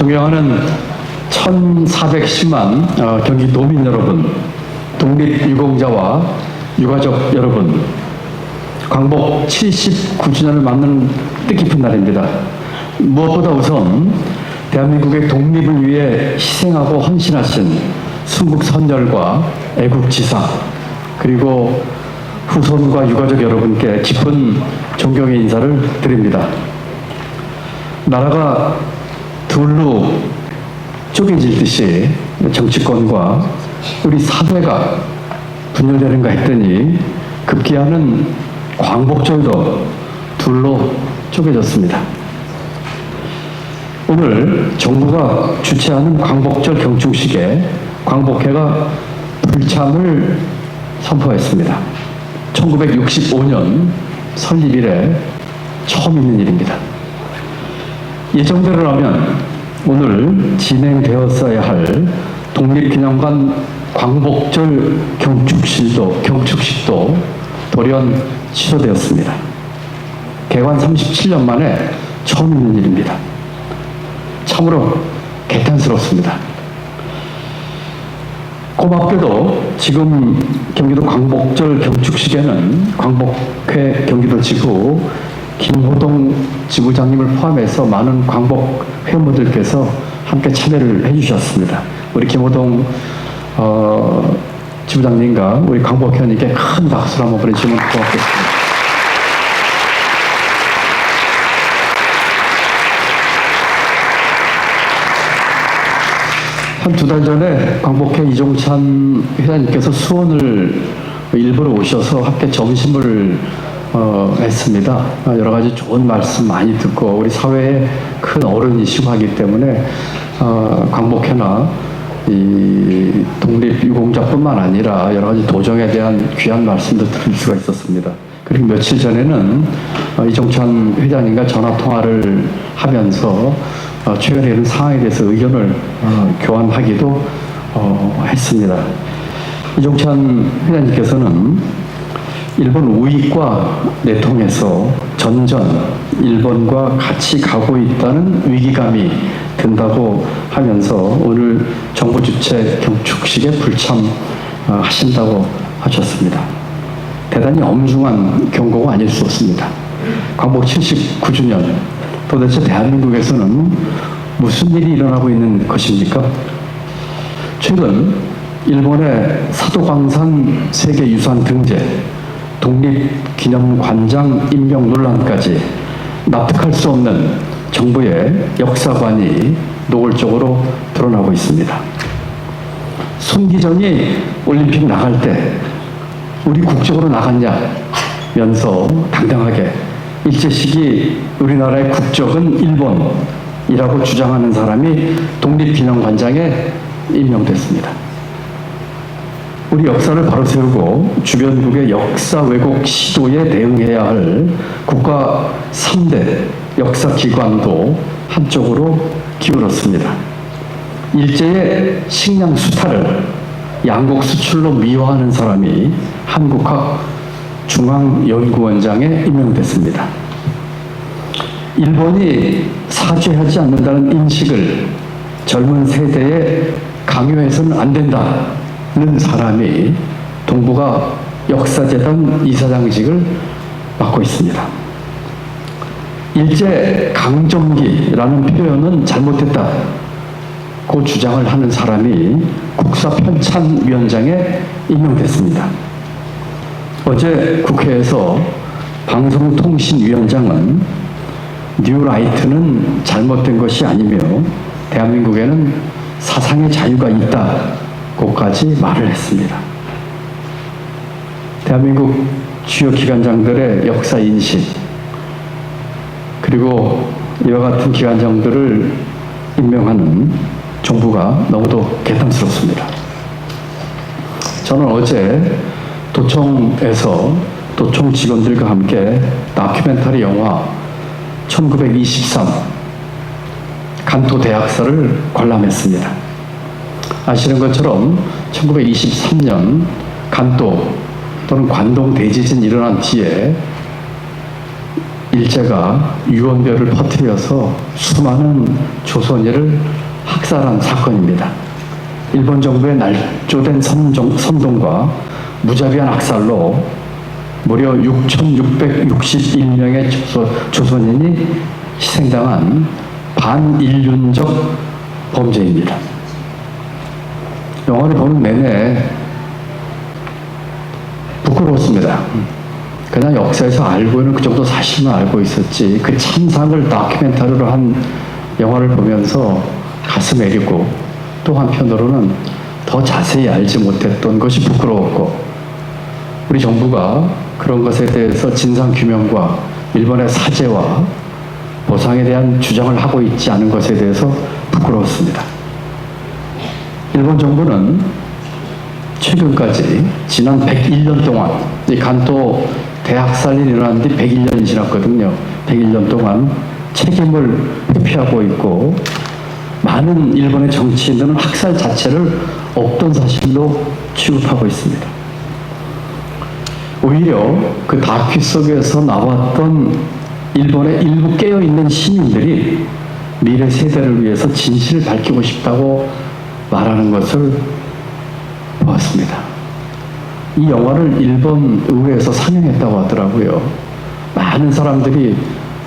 존경하는 1410만 어, 경기 도민 여러분, 독립유공자와 유가족 여러분, 광복 79주년을 맞는 뜻깊은 날입니다. 무엇보다 우선 대한민국의 독립을 위해 희생하고 헌신하신 순국 선열과 애국지사 그리고 후손과 유가족 여러분께 깊은 존경의 인사를 드립니다. 나라가 둘로 쪼개질 듯이 정치권과 우리 사회가 분열되는가 했더니 급기야는 광복절도 둘로 쪼개졌습니다. 오늘 정부가 주최하는 광복절 경축식에 광복회가 불참을 선포했습니다. 1965년 설립 이래 처음 있는 일입니다. 예정대로라면 오늘 진행되었어야 할 독립기념관 광복절 경축식도, 경축식도 돌연 취소되었습니다. 개관 37년 만에 처음 있는 일입니다. 참으로 개탄스럽습니다. 고맙게도 지금 경기도 광복절 경축식에는 광복회 경기도 지부 김호동 지부장님을 포함해서 많은 광복 회원분들께서 함께 참여를 해주셨습니다. 우리 김호동 어, 지부장님과 우리 광복 회원님께 큰 박수를 한번 보내주시면 고맙겠습니다. 한 두 달 전에 광복회 이종찬 회장님께서 수원을 일부러 오셔서 함께 점심을 어, 했습니다. 어, 여러 가지 좋은 말씀 많이 듣고 우리 사회의 큰 어른이시고 하기 때문에 어, 광복회나 이 독립유공자뿐만 아니라 여러 가지 도정에 대한 귀한 말씀도 들을 수가 있었습니다. 그리고 며칠 전에는 어, 이종찬 회장님과 전화 통화를 하면서 어, 최근에 이런 상황에 대해서 의견을 어, 교환하기도 어, 했습니다. 이종찬 회장님께서는 일본 우익과 내통해서 전전 일본과 같이 가고 있다는 위기감이 든다고 하면서 오늘 정부 주최 경축식에 불참하신다고 하셨습니다. 대단히 엄중한 경고가 아닐 수 없습니다. 광복 79주년 도대체 대한민국에서는 무슨 일이 일어나고 있는 것입니까? 최근 일본의 사도광산 세계유산 등재, 독립기념관장 임명 논란까지 납득할 수 없는 정부의 역사관이 노골적으로 드러나고 있습니다. 손기정이 올림픽 나갈 때 우리 국적으로 나갔냐면서 당당하게 일제시기 우리나라의 국적은 일본이라고 주장하는 사람이 독립기념관장에 임명됐습니다. 우리 역사를 바로 세우고 주변국의 역사 왜곡 시도에 대응해야 할 국가 3대 역사기관도 한쪽으로 기울었습니다. 일제의 식량 수탈을 양국 수출로 미화하는 사람이 한국학 중앙연구원장에 임명됐습니다. 일본이 사죄하지 않는다는 인식을 젊은 세대에 강요해서는 안 된다 는 사람이 동북아 역사재단 이사장직을 맡고 있습니다. 일제 강점기라는 표현은 잘못됐다. 고 주장을 하는 사람이 국사편찬위원장에 임명됐습니다. 어제 국회에서 방송통신위원장은 뉴라이트는 잘못된 것이 아니며 대한민국에는 사상의 자유가 있다 고까지 말을 했습니다. 대한민국 주요 기관장들의 역사 인식 그리고 이와 같은 기관장들을 임명하는 정부가 너무도 개탄스럽습니다. 저는 어제 도청에서 도청 직원들과 함께 다큐멘터리 영화 1923 간토 대학사를 관람했습니다. 아시는 것처럼 1923년 간도 또는 관동 대지진이 일어난 뒤에 일제가 유언별을 퍼뜨려서 수많은 조선인을 학살한 사건입니다. 일본 정부의 날조된 선종, 선동과 무자비한 학살로 무려 6,661명의 조선, 조선인이 희생당한 반인륜적 범죄입니다. 영화를 보는 내내 부끄러웠습니다. 그냥 역사에서 알고 있는 그 정도 사실만 알고 있었지 그 참상을 다큐멘터리로 한 영화를 보면서 가슴 애리고 또 한편으로는 더 자세히 알지 못했던 것이 부끄러웠고 우리 정부가 그런 것에 대해서 진상 규명과 일본의 사죄와 보상에 대한 주장을 하고 있지 않은 것에 대해서 부끄러웠습니다. 일본 정부는 최근까지 지난 101년 동안 이 간도 대학살이 일어난 뒤 101년이 지났거든요. 101년 동안 책임을 회피하고 있고 많은 일본의 정치인들은 학살 자체를 없던 사실로 취급하고 있습니다. 오히려 그 다큐 속에서 나왔던 일본의 일부 깨어있는 시민들이 미래 세대를 위해서 진실을 밝히고 싶다고 말하는 것을 보았습니다. 이 영화를 일본 의회에서 상영했다고 하더라고요. 많은 사람들이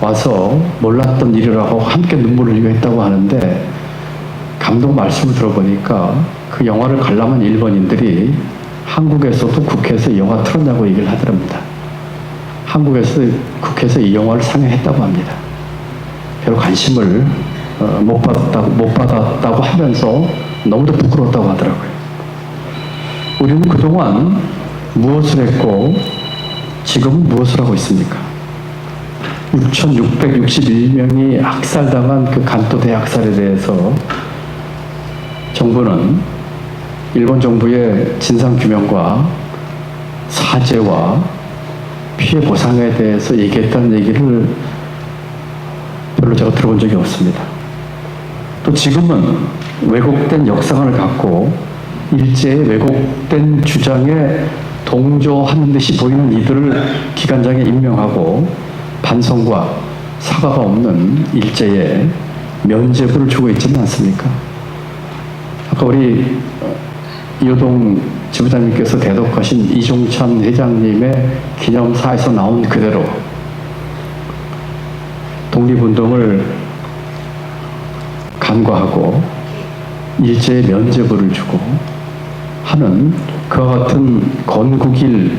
와서 몰랐던 일이라고 함께 눈물을 흘리고 했다고 하는데 감독 말씀을 들어보니까 그 영화를 관람한 일본인들이 한국에서도 국회에서 이 영화 틀었냐고 얘기를 하더랍니다. 한국에서 국회에서 이 영화를 상영했다고 합니다. 별로 관심을 어, 못 받았다고 못 받았다고 하면서 너무도 부끄러웠다고 하더라고요. 우리는 그동안 무엇을 했고 지금은 무엇을 하고 있습니까? 6,661명이 학살당한 그 간도 대학살에 대해서 정부는 일본 정부의 진상 규명과 사죄와 피해 보상에 대해서 얘기했다는 얘기를 별로 제가 들어본 적이 없습니다. 또 지금은 왜곡된 역사관을 갖고 일제의 왜곡된 주장에 동조하는 듯이 보이는 이들을 기관장에 임명하고 반성과 사과가 없는 일제에 면죄부를 주고 있지는 않습니까? 아까 우리 이호동 지부장님께서 대독하신 이종찬 회장님의 기념사에서 나온 그대로 독립운동을 간과하고 일제의 면죄부를 주고 하는 그와 같은 건국일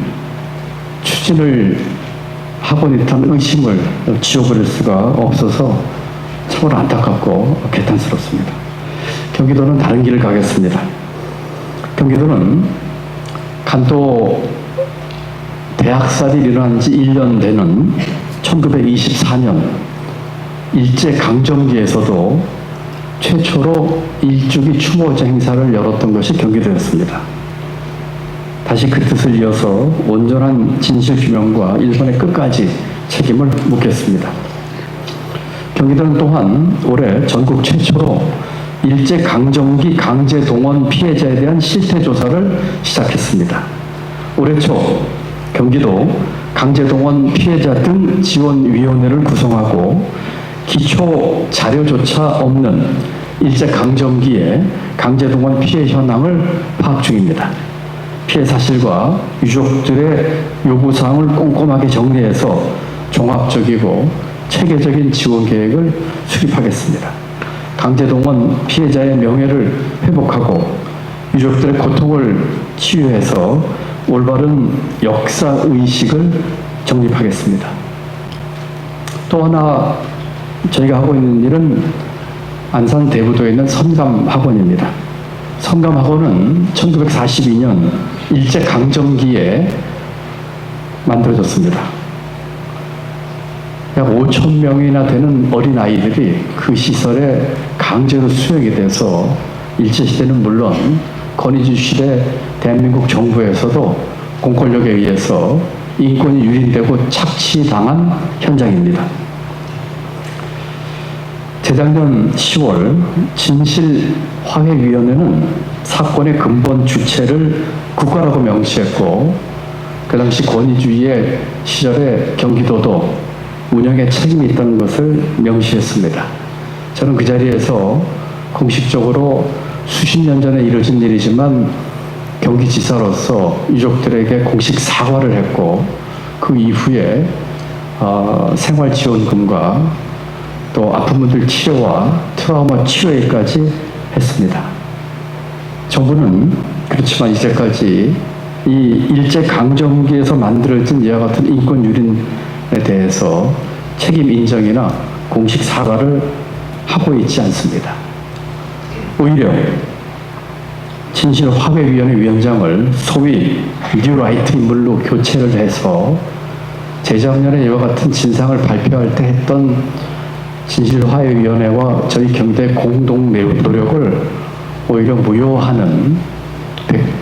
추진을 하고 있다는 의심을 지워버릴 수가 없어서 참으로 안타깝고 개탄스럽습니다. 경기도는 다른 길을 가겠습니다. 경기도는 간도 대학살이 일어난 지 1년 되는 1924년 일제 강점기에서도 최초로 일주기 추모제 행사를 열었던 것이 경기도였습니다. 다시 그 뜻을 이어서 온전한 진실 규명과 일본의 끝까지 책임을 묻겠습니다. 경기도는 또한 올해 전국 최초로 일제 강점기 강제 동원 피해자에 대한 실태 조사를 시작했습니다. 올해 초 경기도 강제 동원 피해자 등 지원위원회를 구성하고 기초 자료조차 없는 일제 강점기의 강제 동원 피해 현황을 파악 중입니다. 피해 사실과 유족들의 요구 사항을 꼼꼼하게 정리해서 종합적이고 체계적인 지원 계획을 수립하겠습니다. 강제동원 피해자의 명예를 회복하고 유족들의 고통을 치유해서 올바른 역사 의식을 정립하겠습니다. 또 하나 저희가 하고 있는 일은 안산 대부도에 있는 선감학원입니다. 선감학원은 1942년 일제 강점기에 만들어졌습니다. 약 5천 명이나 되는 어린 아이들이 그 시설에 강제로 수용이 돼서 일제 시대는 물론 건의주 시대 대한민국 정부에서도 공권력에 의해서 인권이 유린되고 착취당한 현장입니다. 재작년 10월 진실화해위원회는 사건의 근본 주체를 국가라고 명시했고 그 당시 권위주의의 시절에 경기도도 운영에 책임이 있다는 것을 명시했습니다. 저는 그 자리에서 공식적으로 수십 년 전에 이루어진 일이지만 경기지사로서 유족들에게 공식 사과를 했고 그 이후에 어, 생활지원금과 또 아픈 분들 치료와 트라우마 치료에까지 했습니다. 정부는 그렇지만 이제까지 이 일제 강점기에서 만들어진 이와 같은 인권 유린에 대해서 책임 인정이나 공식 사과를 하고 있지 않습니다. 오히려 진실화해위원회 위원장을 소위 뉴라이트 인물로 교체를 해서 재작년에 이와 같은 진상을 발표할 때 했던 진실화해위원회와 저희 경대 공동 노력을 오히려 무효하는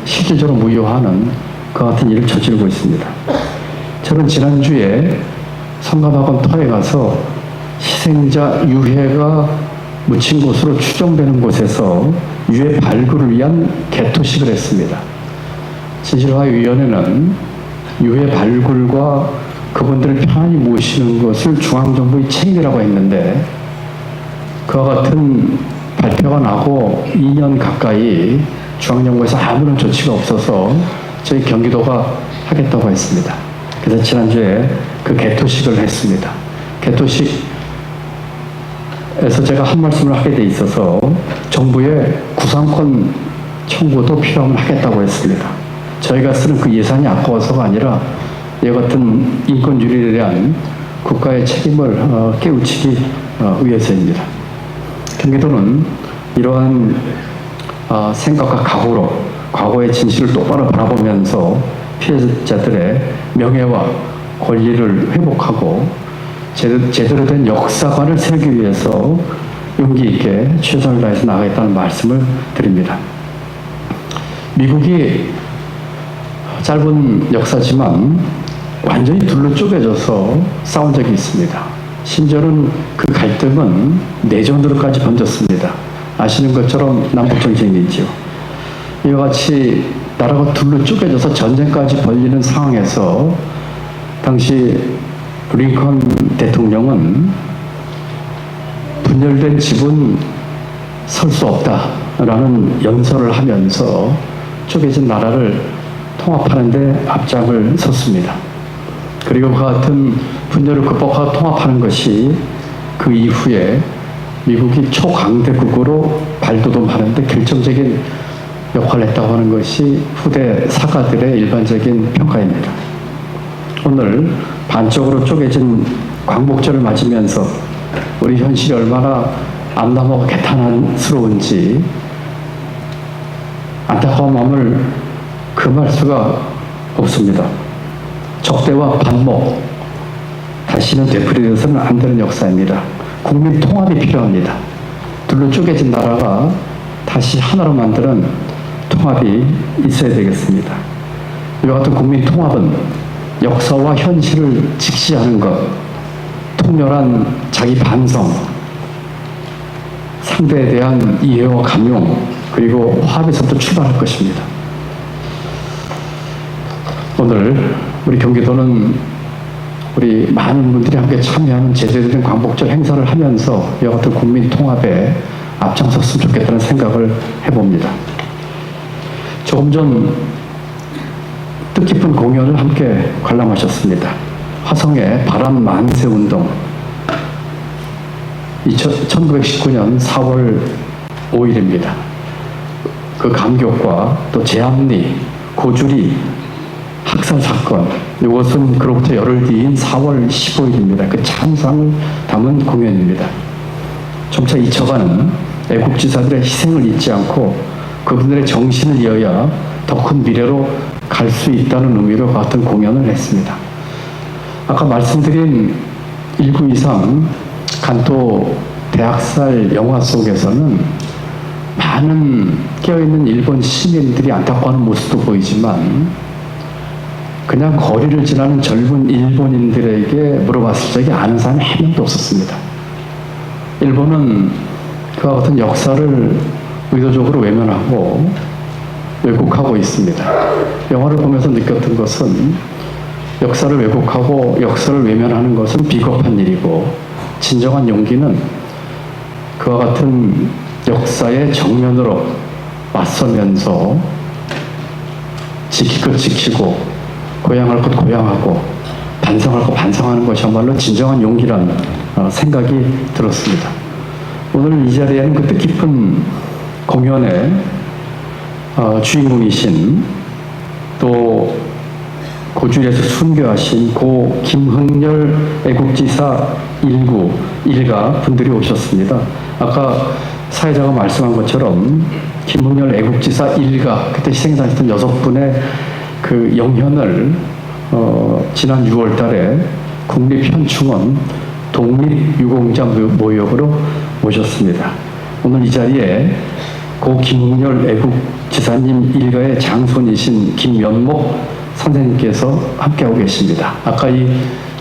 실질적으로 무효하는 그 같은 일을 저지르고 있습니다. 저는 지난주에 성감학원 터에 가서 희생자 유해가 묻힌 곳으로 추정되는 곳에서 유해 발굴을 위한 개토식을 했습니다. 진실화위원회는 유해 발굴과 그분들을 편안히 모시는 것을 중앙정부의 책임이라고 했는데 그와 같은 발표가 나고 2년 가까이 중앙정부에서 아무런 조치가 없어서 저희 경기도가 하겠다고 했습니다. 그래서 지난주에 그 개토식을 했습니다. 개토식 에서 제가 한 말씀을 하게 돼 있어서 정부의 구상권 청구도 필요하면 하겠다고 했습니다. 저희가 쓰는 그 예산이 아까워서가 아니라 이 같은 인권 유린에 대한 국가의 책임을 어, 깨우치기 어, 위해서입니다. 경기도는 이러한 어, 생각과 각오로 과거의 진실을 똑바로 바라보면서 피해자들의 명예와 권리를 회복하고 제대로 된 역사관을 세우기 위해서 용기 있게 최선을 다해서 나가겠다는 말씀을 드립니다. 미국이 짧은 역사지만 완전히 둘로 쪼개져서 싸운 적이 있습니다. 심지어는 그 갈등은 내전으로까지 번졌습니다. 아시는 것처럼 남북전쟁이죠. 이와 같이 나라가 둘로 쪼개져서 전쟁까지 벌리는 상황에서 당시 링컨 대통령은 분열된 집은 설 수 없다라는 연설을 하면서 쪼개진 나라를 통합하는데 앞장을 섰습니다. 그리고 그 같은 분열을 극복하고 통합하는 것이 그 이후에 미국이 초강대국으로 발돋움하는데 결정적인 역할을 했다고 하는 것이 후대 사가들의 일반적인 평가입니다. 오늘 반쪽으로 쪼개진 광복절을 맞으면서 우리 현실이 얼마나 암담하고 개탄스러운지 안타까운 마음을 금할 수가 없습니다. 적대와 반목 다시는 되풀이되어서는 안 되는 역사입니다. 국민 통합이 필요합니다. 둘로 쪼개진 나라가 다시 하나로 만드는 통합이 있어야 되겠습니다. 이와 같은 국민 통합은 역사와 현실을 직시하는 것, 통렬한 자기 반성, 상대에 대한 이해와 감용, 그리고 화합에서부터 출발할 것입니다. 오늘 우리 경기도는 우리 많은 분들이 함께 참여하는 제대로 된 광복절 행사를 하면서 이와 같은 국민 통합에 앞장섰으면 좋겠다는 생각을 해봅니다. 조금 전 뜻깊은 공연을 함께 관람하셨습니다. 화성의 바람 만세 운동 1919년 4월 5일입니다. 그 감격과 또 제암리, 고주리 학살 사건 이것은 그로부터 열흘 뒤인 4월 15일입니다. 그 찬상을 담은 공연입니다. 점차 잊혀가는 애국지사들의 희생을 잊지 않고 그분들의 정신을 이어야 더 큰 미래로 갈 수 있다는 의미로 같은 공연을 했습니다. 아까 말씀드린 1구 이상 간도 대학살 영화 속에서는 많은 깨어있는 일본 시민들이 안타까워하는 모습도 보이지만 그냥 거리를 지나는 젊은 일본인들에게 물어봤을 적에 아는 사람이 한 명도 없었습니다. 일본은 그와 같은 역사를 의도적으로 외면하고 왜곡하고 있습니다. 영화를 보면서 느꼈던 것은 역사를 왜곡하고 역사를 외면하는 것은 비겁한 일이고 진정한 용기는 그와 같은 역사의 정면으로 맞서면서 것 지키고 고양할 것 고양하고 반성할 것 반성하는 것이야말로 진정한 용기라는 어, 생각이 들었습니다. 오늘 이 자리에는 그 뜻깊은 공연의 어, 주인공이신 또 고주에서 순교하신 고 김흥렬 애국지사 일구 일가 분들이 오셨습니다. 아까 사회자가 말씀한 것처럼 김흥렬 애국지사 일가 그때 희생당했던 여섯 분의 그 영현을 어, 지난 6월 달에 국립현충원 독립유공자 모욕으로 모셨습니다. 오늘 이 자리에 고 김웅열 애국 지사님 일가의 장손이신 김연목 선생님께서 함께하고 계십니다. 아까 이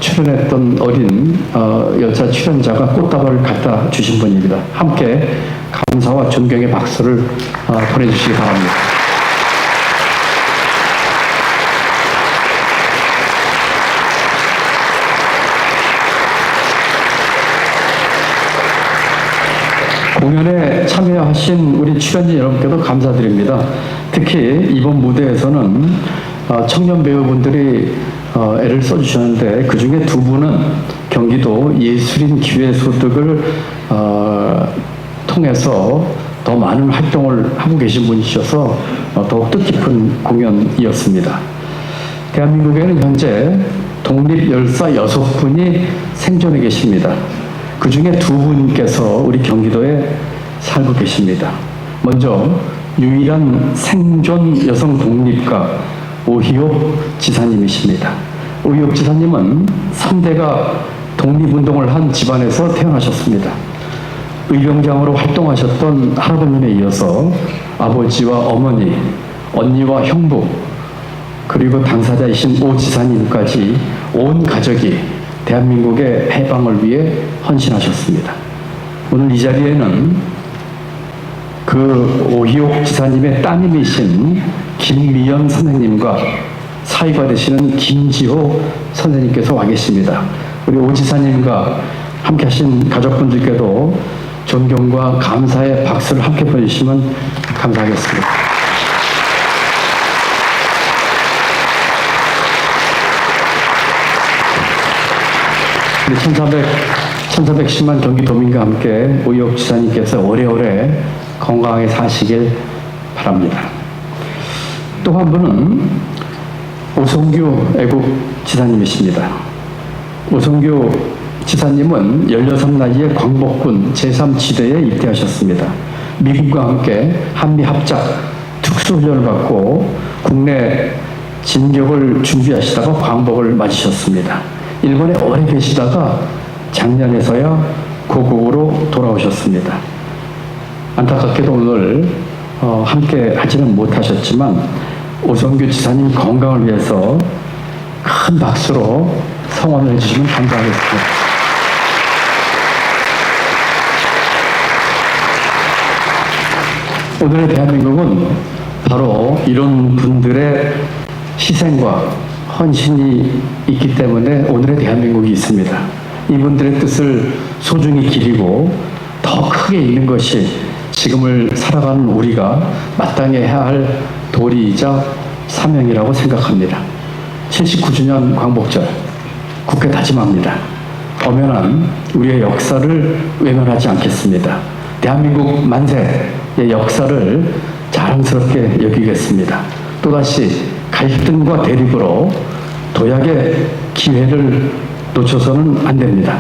출연했던 어린 어, 여자 출연자가 꽃다발을 갖다 주신 분입니다. 함께 감사와 존경의 박수를 어, 보내주시기 바랍니다. 공연에 참여하신 우리 출연진 여러분께도 감사드립니다. 특히 이번 무대에서는 어, 청년 배우분들이 어, 애를 써주셨는데 그 중에 두 분은 경기도 예술인 기회소득을 어, 통해서 더 많은 활동을 하고 계신 분이셔서 더욱 뜻깊은 공연이었습니다. 대한민국에는 현재 독립 열사 여섯 분이 생존해 계십니다. 그 중에 두 분께서 우리 경기도에 살고 계십니다. 먼저 유일한 생존 여성 독립가 오희옥 지사님이십니다. 오희옥 지사님은 3대가 독립운동을 한 집안에서 태어나셨습니다. 의병장으로 활동하셨던 할아버님에 이어서 아버지와 어머니, 언니와 형부, 그리고 당사자이신 오 지사님까지 온 가족이 대한민국의 해방을 위해 헌신하셨습니다. 오늘 이 자리에는 그 오희옥 지사님의 따님이신 김미연 선생님과 사위가 되시는 김지호 선생님께서 와 계십니다. 우리 오 지사님과 함께 하신 가족분들께도 존경과 감사의 박수를 함께 보내주시면 감사하겠습니다. 1400, 1410만 경기도민과 함께 오이옥 지사님께서 오래오래 건강하게 사시길 바랍니다. 또 한 분은 오성규 애국 지사님이십니다. 오성규 지사님은 16 나이에 광복군 제3지대에 입대하셨습니다. 미국과 함께 한미합작 특수훈련을 받고 국내 진격을 준비하시다가 광복을 맞으셨습니다. 일본에 오래 계시다가 작년에서야 고국으로 돌아오셨습니다. 안타깝게도 오늘 어, 함께 하지는 못하셨지만 오성규 지사님 건강을 위해서 큰 박수로 성원을 해주시면 감사하겠습니다. 오늘의 대한민국은 바로 이런 분들의 희생과 헌신이 있기 때문에 오늘의 대한민국이 있습니다. 이분들의 뜻을 소중히 기리고 더 크게 있는 것이 지금을 살아가는 우리가 마땅해야 할 도리이자 사명이라고 생각합니다. 79주년 광복절 국회 다짐합니다. 엄연한 우리의 역사를 외면하지 않겠습니다. 대한민국 만세의 역사를 자랑스럽게 여기겠습니다. 또다시 갈등과 대립으로 도약의 기회를 놓쳐서는 안 됩니다.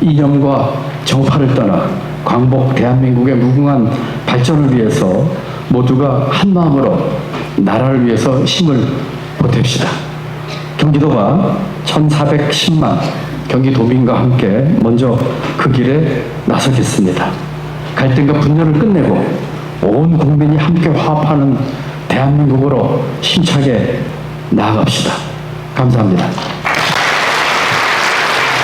이념과 정파를 떠나 광복 대한민국의 무궁한 발전을 위해서 모두가 한 마음으로 나라를 위해서 힘을 보탭시다. 경기도가 1410만 경기도민과 함께 먼저 그 길에 나서겠습니다. 갈등과 분열을 끝내고 온 국민이 함께 화합하는 대한민국으로 힘차게 나아갑시다. 감사합니다.